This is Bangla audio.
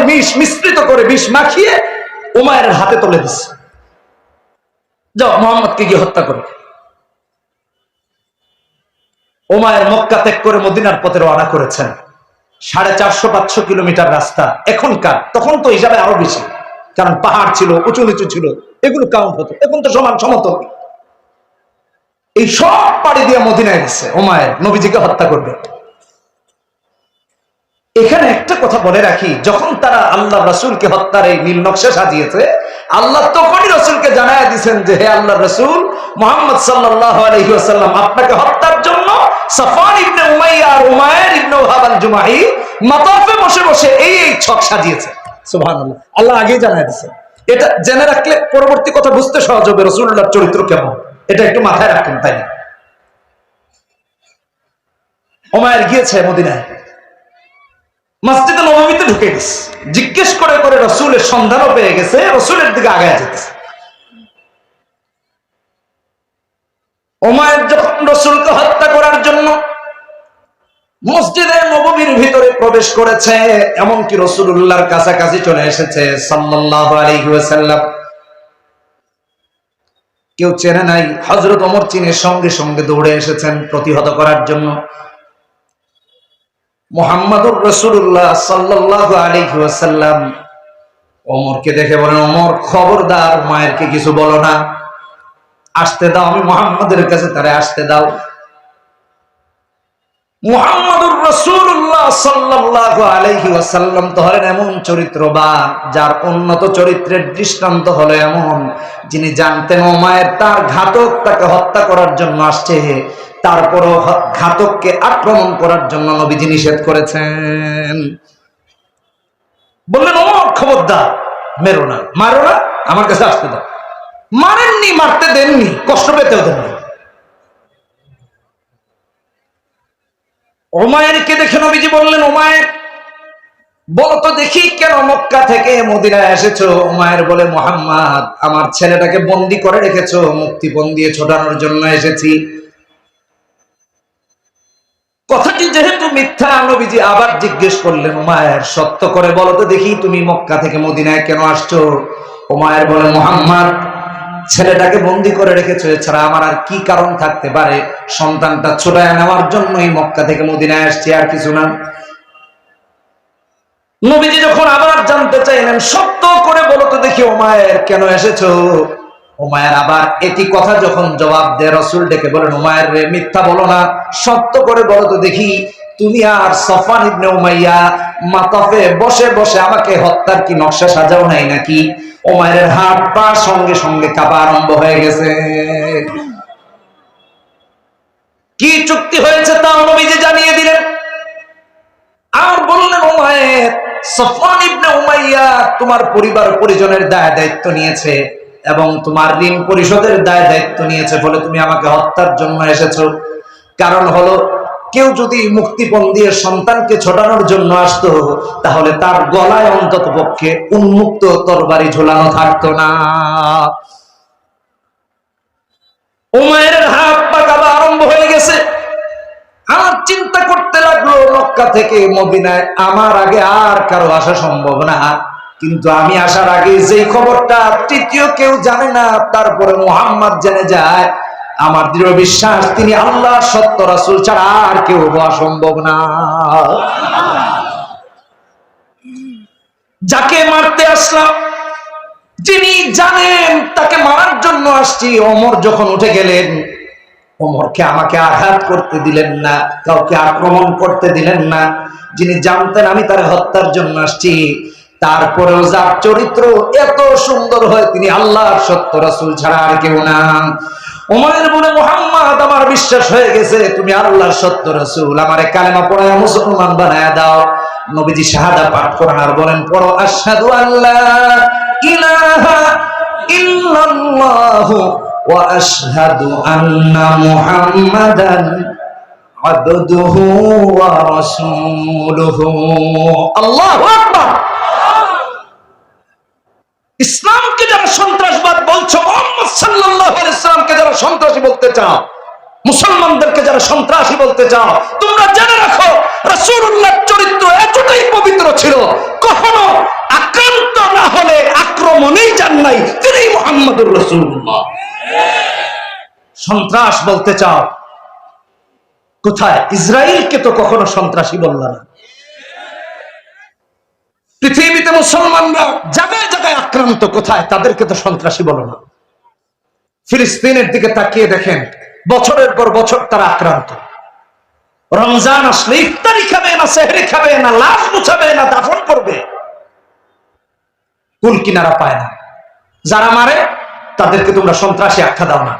করে বিষ, মিশ্রিত করে বিষ মাখিয়ে উমায়ের হাতে তুলে দিচ্ছে যাও, মোহাম্মদকে গিয়ে হত্যা করো। ওমায়ের মক্কা ত্যাগ করে মদিনার পথে রওনা করেছেন। সাড়ে চারশো, পাঁচশো কিলোমিটার রাস্তা। এখনকার তখন তো হিসাবে আরও বেশি। কারণ পাহাড় ছিল, উঁচু নিচু ছিল। এগুলো কাউন্ট হতো। এখন তো সমান সমতল। এই সব পাড়ি দিয়ে মদিনায় গেছে। ওমায়ের নবীজিকে হত্যা করবে। এখানে একটা কথা বলে রাখি যখন তারা আল্লাহ রসুলকে হত্যার এই নীল নকশা সাজিয়েছে আল্লাহ তখনই রসুলকে জানায় দিচ্ছেন যে হে আল্লাহ রসুল মোহাম্মদ সাল্লাহ আলহিহাসাল্লাম আপনাকে হত্যার জন্য সাফান ইবনে উমাইয়া আর Umair ibn Wahab al Jumahi মাতাফে বসে বসে এই এই ছক সাজিয়েছে। সুবহানাল্লাহ। আল্লাহ আগেই দিচ্ছেন এটা জেনে রাখলে পরবর্তী কথা বুঝতে সহজ হবে রসুল্লাহর চরিত্র কেমন? এটা একটু মাথায় রাখেন তাই না? ওমায়ের গিয়েছে মদিনায়। মসজিদে নবমীতে ঢুকে গেছে। জিজ্ঞেস করে করে রসুলের সন্ধানও পেয়ে গেছে, রসুলের দিকে আগায় যেতেছে। ওমায়ের যখন রসুলকে হত্যা করার জন্য মসজিদে নবমীর ভিতরে প্রবেশ করেছে, এমনকি রসুল্লাহর কাছাকাছি চলে এসেছে সাল্লাহ কেউ চেনে নাই হজরত অমর চীনের সঙ্গে সঙ্গে দৌড়ে এসেছেন প্রতিহত করার জন্য। মোহাম্মদুর রসুল্লাহ সাল্লাহ আলিহাসাল্লাম অমরকে দেখে বলেন অমর খবরদার, মায়েরকে কিছু বলো না। আসতে দাও, আমি মোহাম্মদের কাছে তারা আসতে দাও। রসুল্লাহ সাল্লাহ আলহি ওয়াসাল্লাম তো হলেন এমন যার উন্নত চরিত্রের দৃষ্টান্ত হলো এমন, যিনি জানতেন, ও মায়ের, তার ঘাতক তাকে হত্যা করার জন্য আসছে তারপরও ঘাতককে আক্রমণ করার জন্য নবীজি নিষেধ করেছেন। বললেন ও খবরদার, মেরো না। মারো না? আমার কাছে আসতে দাও। মারেননি, মারতে দেননি, কষ্ট পেতেও দেননি। ওমায়েরকে দেখে নবীজি বললেন, ওমায়ের, বলো তো দেখি কেন মক্কা থেকে মদিনায় এসেছ? ওমায়ের বলে, মোহাম্মদ, আমার ছেলেটাকে বন্দি করে রেখেছো, মুক্তিপণ দিয়ে ছোটানোর জন্য এসেছি। কথাটি যেহেতু মিথ্যা, নবীজি আবার জিজ্ঞেস করলেন, ওমায়ের সত্য করে বলো তো দেখি তুমি মক্কা থেকে মদিনায় কেন আসছো? ওমায়ের বলে, মোহাম্মদ, ছেলেটাকে বন্দি করে রেখেছো, এছাড়া আমার আর কি কারণ থাকতে পারে? সন্তানটা ছোটায় নেওয়ার জন্যই মক্কা থেকে মদিনায় আসছি, আর কিছু না। নবীজি যখন আবার জানতে চাইলেন, সত্য করে বলো তো দেখি, ওমায়ের কেন এসেছ? ওমায়ের আবার এটি কথা যখন জবাব দেয়, রসুল ডেকে বলেন ওমায়ের রে, মিথ্যা বলো না সত্য করে বলো তো দেখি, তুমি আর সফান ইবনে উমাইয়া মাতাফে বসে বসে আমাকে হত্যার কি নকশা সাজাও নাই নাকি? ওমায়ের হাত পা সঙ্গে সঙ্গে কাপা আরম্ভ হয়ে গেছে। কি চুক্তি হয়েছে তা নবীজি জানিয়ে দিলেন। আর বললেন ওমায়ের সফান ইবনে উমাইয়া তোমার পরিবার পরিজনের দায় দায়িত্ব নিয়েছে। এবং তোমার ঋণ পরিশোধের দায় দায়িত্ব নিয়েছে বলে তুমি আমাকে হত্যার জন্য এসেছ। কারণ হলো, কেউ যদি মুক্তিপণ দিয়ে সন্তানকে ছোটানোর জন্য আসতো, তাহলে তার গলায় অন্তত পক্ষে উন্মুক্ত তরবারি ঝোলানো থাকতো না। উমায়ের হাত পা কাবা আরম্ভ হয়ে গেছে। আমার চিন্তা করতে লাগল, মক্কা থেকে মদিনায় আমার আগে আর কারও আসা সম্ভব না। কিন্তু আমি আসার আগে যেই খবরটা তৃতীয় কেউ জানে না, তারপরে মোহাম্মদ জেনে যায়, আমার দৃঢ় বিশ্বাস, তিনি আল্লাহ সত্য রাসুল ছাড়া আর কেউ হওয়া সম্ভব না। যাকে মারতে আসলাম, যিনি জানেন তাকে মারার জন্য আসছি অমর যখন উঠে গেলেন অমরকে আমাকে আঘাত করতে দিলেন না, কাউকে আক্রমণ করতে দিলেন না। যিনি জানতেন আমি তার হত্যার জন্য আসছি তারপরেও যার চরিত্র এত সুন্দর হয়, তিনি আল্লাহর সত্য রাসুল ছাড়া আর কেউ না। ওমরের বলে মোহাম্মদ আমার বিশ্বাস হয়ে গেছে, তুমি আল্লাহর সত্য রাসুল, আমারে কালেমা পড়ায় মুসলমান বানায় দাও। নবীজি শাহাদা পাঠ করেন আর বলেন, পড়ো, আশহাদু আল্লাহ ইলাহা ইল্লাল্লাহু ওয়া আশহাদু আন্না মুহাম্মাদান আবদুহু ওয়া রাসূলুহু। আল্লাহু আকবার। ইসলামকে যারা সন্ত্রাসবাদ বলছো, মোহাম্মদ ইসলামকে যারা সন্ত্রাসী বলতে চাও, মুসলমানদেরকে যারা সন্ত্রাসী বলতে চাও, তোমরা জেনে রাখো রসুল্লাহ চরিত্র এতটাই পবিত্র ছিল, কখনো আক্রান্ত না হলে আক্রমণেই যান নাই তিনি মোহাম্মদুর রসুল্লাহ সন্ত্রাস বলতে চাও, কোথায়? ইসরায়েলকে তো কখনো সন্ত্রাসী বললাম না। পৃথিবীতে মুসলমানরা জায়গায় জায়গায় আক্রান্ত কোথায়, তাদেরকে তো সন্ত্রাসী বলো না। ফিলিস্তিনের দিকে তাকিয়ে দেখেন, বছরের পর বছর তারা আক্রান্ত। রমজান আসলে ইফতারি খাবে না, সেহরি খাবে না, লাশ মুছাবে না, দাফন করবে। কুল কিনারা পায় না। যারা মারে, তাদেরকে তোমরা সন্ত্রাসী আখ্যা দাও না।